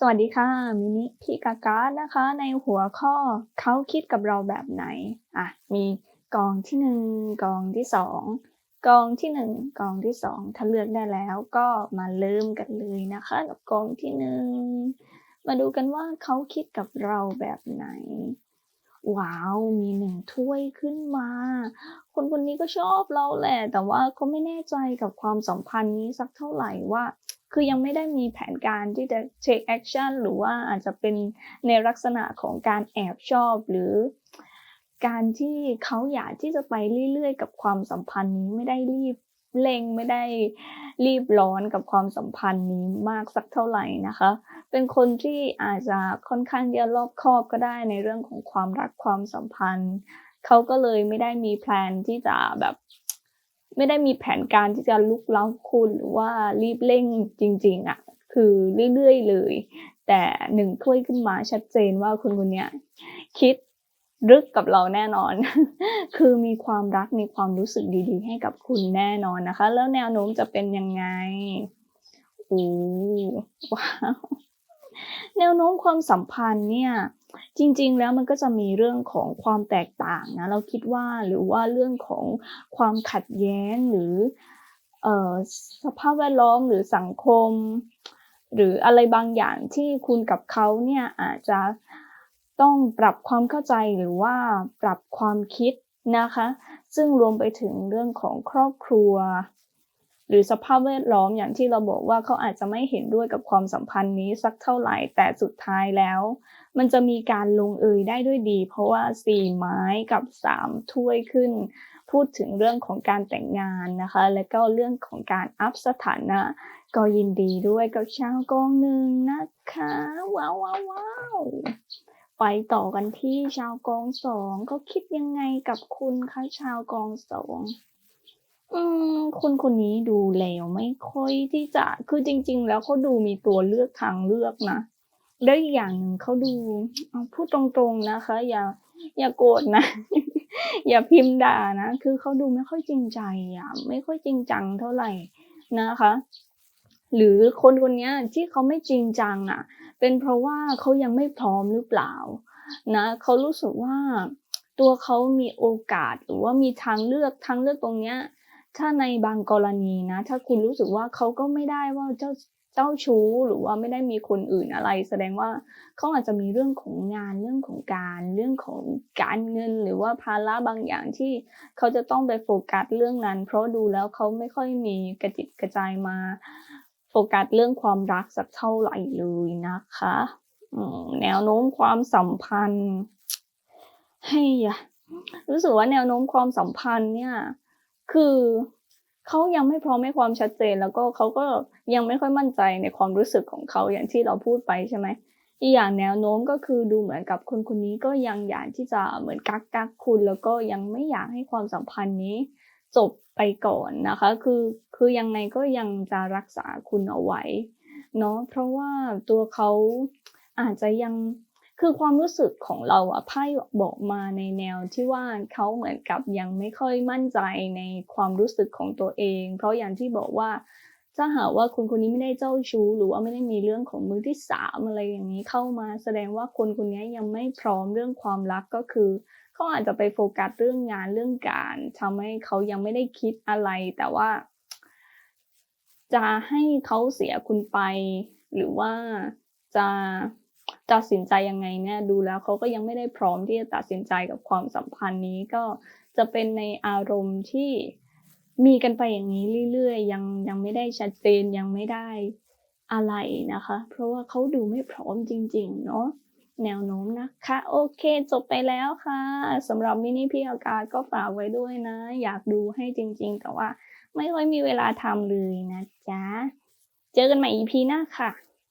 สวัสดีค่ะ มินิพิกาการ์ดนะคะ ในหัวข้อเขาคิดกับเราแบบไหน อะ มีกองที่หนึ่งกองที่สองกองที่หนึ่งกองที่สองถ้าเลือกได้แล้วก็มาเริ่มกันเลยนะคะกับกองที่หนึ่งมาดูกันว่าเขาคิดกับเราแบบไหน ว้าวมีหนึ่งถ้วยขึ้นมา คนคนนี้ก็ชอบเราแหละ แต่ว่าก็ไม่แน่ใจกับความสัมพันธ์นี้สักเท่าไหร่ว่า คือยังไม่ได้มีแผนการที่จะ take action หรือว่าอาจจะเป็นในลักษณะของการแอบชอบหรือ การที่เขาอยากที่จะไปเรื่อยๆ กับความสัมพันธ์นี้ไม่ได้รีบเร่งไม่ได้รีบร้อนกับความสัมพันธ์นี้มากสักเท่าไหร่นะคะ เป็นคนที่อาจจะค่อนข้างจะรอบคอบก็ได้ในเรื่องของความรักความสัมพันธ์ เขาก็เลยไม่ได้มีแพลนที่จะแบบ ไม่ได้มีแผนการที่จะลุกเล้าคุณหรือว่ารีบเร่งจริง ๆอะ่ะคือเรื่อยๆเลย แต่หนึ่งถ้วยขึ้นมาชัดเจนว่าคุณคนเนี้ยคิดรึกกับเราแน่นอน คือมีความรักมีความรู้สึกดีๆ ให้กับคุณแน่นอนนะคะ แล้วแนวโน้มจะเป็นยังไงโอ้ว้าว แนวโน้มความสัมพันธ์เนี่ยจริงๆ แล้วมันก็จะมีเรื่องของความแตกต่างนะเราคิดว่าหรือว่าเรื่องของความขัดแย้งหรือออสภาพแวดล้อมหรือสังคม หรืออะไรบางอย่างที่คุณกับเขาเนี่ยอาจจะต้องปรับความเข้าใจหรือว่าปรับความคิดนะคะ ซึ่งรวมไปถึงเรื่องของครอบครัว หรือสภาพแวดล้อมอย่างที่เราบอกว่าเขาอาจจะไม่เห็นด้วยกับความสัมพันธ์นี้สักเท่าไหร่แต่สุดท้ายแล้ว มันจะมีการลงเอยได้ด้วยดี เพราะว่าสี่ไม้กับสามถ้วยขึ้น พูดถึงเรื่องของการแต่งงานนะคะ และก็เรื่องของการอัพสถานะ ก็ยินดีด้วยกับชาวกองหนึ่งนะคะ ว้าวว้าววาวไปต่อกันที่ชาวกองสองก็คิดยังไงกับคุณคะชาวกองสอง อืม คนคนนี้ดูแล้วไม่ค่อยที่จะ คือจริง ๆ แล้วเขาดูมีตัวเลือกทางเลือกนะ แล้วอีกอย่างหนึ่งเขาดูเอาพูดตรงๆนะคะ อย่า อย่าโกรธนะ อย่าพิมพ์ด่านะ คือเขาดูไม่ค่อยจริงใจอะ ไม่ค่อยจริงจังเท่าไหร่นะคะ หรือคนคนนี้ที่เขาไม่จริงจังอะ เป็นเพราะว่าเขายังไม่พร้อมหรือเปล่า นะเขารู้สึกว่าตัวเขามีโอกาสหรือว่ามีทางเลือกทางเลือกตรงเนี้ย ถ้าในบางกรณีนะ ถ้าคุณรู้สึกว่าเขาก็ไม่ได้ว่าเจ้าเจ้าชู้หรือว่าไม่ได้มีคนอื่นอะไร แสดงว่าเขาอาจจะมีเรื่องของงานเรื่องของการเรื่องของการเงิน หรือว่าภาระบางอย่างที่เขาจะต้องไปโฟกัสเรื่องนั้น เพราะดูแล้วเขาไม่ค่อยมีกระจิตกระจายมา โฟกัสเรื่องความรักสักเท่าไหร่เลยนะคะแนวโน้มความสัมพันธ์ให้อะรู้สึกว่าแนวโน้มความสัมพันธ์เนี่ย คือเขายังไม่พร้อมให้ความชัดเจน แล้วก็เขาก็ยังไม่ค่อยมั่นใจในความรู้สึกของเขาอย่างที่เราพูดไปใช่ไหมอีกอย่างแนวโน้มก็คือดูเหมือนกับคนคนนี้ก็ยังอยากที่จะเหมือนกักกักคุณ แล้วก็ยังไม่อยากให้ความสัมพันธ์นี้ จบไปก่อนนะคะ คือคือยังไงก็ยังจะรักษาคุณเอาไว้เนาะเพราะว่าตัวเขาอาจจะยัง คือความรู้สึกของเราอะไพ่บอกมาในแนวที่ว่าเขาเหมือนกับยังไม่ค่อยมั่นใจในความรู้สึกของตัวเอง เพราะอย่างที่บอกว่าถ้าหากว่าคุณคนนี้ไม่ได้เจ้าชู้ หรือว่าไม่ได้มีเรื่องของมือที่สามอะไรอย่างนี้เข้ามา แสดงว่าคนคนนี้ยังไม่พร้อมเรื่องความรักก็คือเขาอาจจะไปโฟกัสเรื่องงานเรื่องการทำให้เขายังไม่ได้คิดอะไร แต่ว่า จะให้เขาเสียคุณไป หรือว่าจะ ตัดสินใจยังไงเนี่ยดูแล้วเขาก็ยังไม่ได้พร้อมที่จะตัดสินใจกับความสัมพันธ์นี้ก็จะเป็นในอารมณ์ที่มีกันไปอย่างนี้เรื่อยๆ ยังยังไม่ได้ชัดเจนยังไม่ได้อะไรนะคะ เพราะว่าเขาดูไม่พร้อมจริง ๆ เนาะแนวโน้มนะคะ โอเค จบไปแล้วค่ะสำหรับมินิพี่อากาศก็ฝากไว้ด้วยนะ อยากดูให้จริง ๆ แต่ว่าไม่ค่อยมีเวลาทำเลยนะจ๊ะ เจอกันใหม่ EP หน้าค่ะ